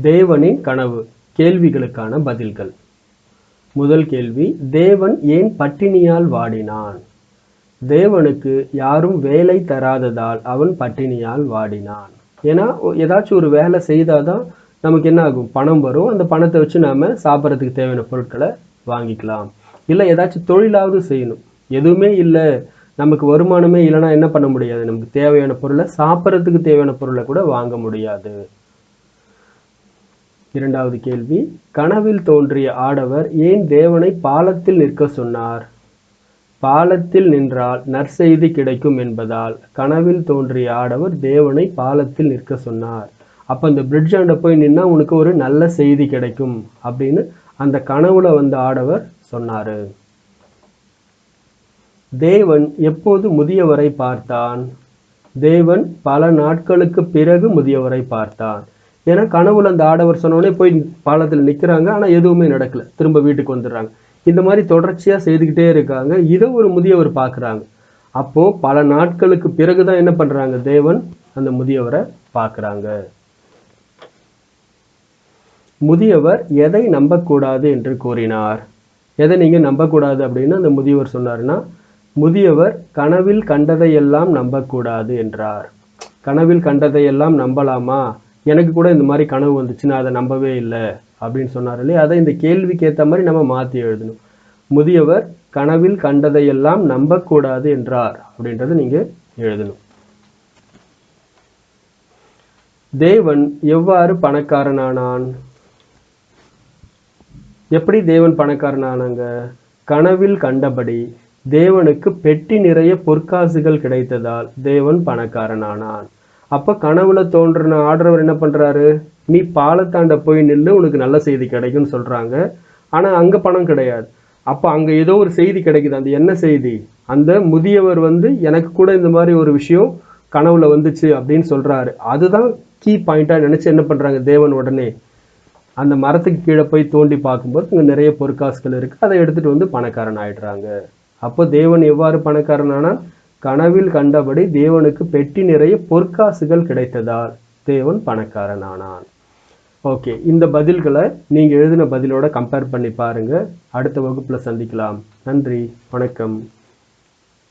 தேவனின் கனவு கேள்விகளுக்கான பதில்கள். முதல் கேள்வி தேவன் ஏன் பட்டினியால் வாடினான்? தேவனுக்கு யாரும் வேலை தராததால் அவன் பட்டினியால் வாடினான். ஏன்னா ஏதாச்சும் ஒரு வேலை செய்தாதான் நமக்கு என்ன ஆகும்? பணம் வரும். அந்த பணத்தை வச்சு நாம சாப்பிட்றதுக்கு தேவையான பொருட்களை வாங்கிக்கலாம். இல்லை ஏதாச்சும் தொழிலாவது செய்யணும். எதுவுமே இல்லை. நமக்கு வருமானமே இல்லைன்னா என்ன பண்ண முடியாது? நமக்கு தேவையான பொருளை சாப்பிட்றதுக்கு தேவையான பொருளை கூட வாங்க முடியாது. இரண்டாவது கேள்வி கனவில் தோன்றிய ஆடவர் ஏன் தேவனை பாலத்தில் நிற்க சொன்னார்? பாலத்தில் நின்றால் நற்செய்தி கிடைக்கும் என்பதால் கனவில் தோன்றிய ஆடவர் தேவனை பாலத்தில் நிற்க சொன்னார். அப்போ அந்த பிரிட்ஜ் ஆண்ட போய் நின்னா உனக்கு ஒரு நல்ல செய்தி கிடைக்கும் அப்படின்னு அந்த கனவுல வந்த ஆடவர் சொன்னார். தேவன் எப்போது முதியவரை பார்த்தான்? தேவன் பல நாட்களுக்கு பிறகு முதியவரை பார்த்தான். ஏன்னா கனவுல அந்த ஆடவர் சொன்னோடனே போய் பாலத்தில் நிக்கிறாங்க. ஆனா எதுவுமே நடக்கல. திரும்ப வீட்டுக்கு வந்துடுறாங்க. இந்த மாதிரி தொடர்ச்சியா செய்துக்கிட்டே இருக்காங்க. இதை ஒரு முதியவர் பார்க்குறாங்க அப்போ பல நாட்களுக்கு பிறகுதான் என்ன பண்றாங்க? தேவன் அந்த முதியவரை பார்க்கறாங்க முதியவர் எதை நம்பக்கூடாது என்று கூறினார். எதை நீங்க நம்பக்கூடாது அப்படின்னு அந்த முதியவர் சொன்னாருன்னா முதியவர் கனவில் கண்டதையெல்லாம் நம்பக்கூடாது என்றார். கனவில் கண்டதையெல்லாம் நம்பலாமா? எனக்கு கூட இந்த மாதிரி கனவு வந்துச்சு நான் அதை நம்பவே இல்லை அப்படின்னு சொன்னார் இல்லையா? அதை இந்த கேள்விக்கு ஏற்ற மாதிரி நம்ம மாற்றி எழுதணும். முதியவர் கனவில் கண்டதையெல்லாம் நம்பக்கூடாது என்றார் அப்படின்றத நீங்க எழுதணும். தேவன் எவ்வாறு பணக்காரனானான்? எப்படி தேவன் பணக்காரனானாங்க? கனவில் கண்டபடி தேவனுக்கு பெட்டி நிறைய பொற்காசுகள் கிடைத்ததால் தேவன் பணக்காரனானான். அப்போ கனவுல தோன்றின ஆடுறவர் என்ன பண்ணுறாரு நீ பாலத்தாண்ட போய் நின்று உனக்கு நல்ல செய்தி கிடைக்கும்னு சொல்கிறாங்க ஆனால் அங்கே பணம் கிடையாது. அப்போ அங்கே ஏதோ ஒரு செய்தி கிடைக்குது. அந்த என்ன செய்தி? அந்த முதியவர் வந்து எனக்கு கூட இந்த மாதிரி ஒரு விஷயம் கனவுல வந்துச்சு அப்படின்னு சொல்கிறாரு அதுதான் கீ பாயிண்ட்டாக நினச்சி என்ன பண்ணுறாங்க தேவன் உடனே? அந்த மரத்துக்கு கீழே போய் தோண்டி பார்க்கும்போது இங்கே நிறைய பொற்காசுகள் இருக்குது அதை எடுத்துகிட்டு வந்து பணக்காரன் ஆயிடுறாங்க. அப்போ தேவன் எவ்வாறு பணக்காரனானால் கனவில் கண்டபடி தேவனுக்கு பெட்டி நிறைய பொற்காசுகள் கிடைத்ததால் தேவன் பணக்காரன் ஆனான் ஓகே இந்த பதில்களை நீங்கள் எழுதின பதிலோட கம்பேர் பண்ணி பாருங்க. அடுத்த வகுப்பில் சந்திக்கலாம். நன்றி வணக்கம்.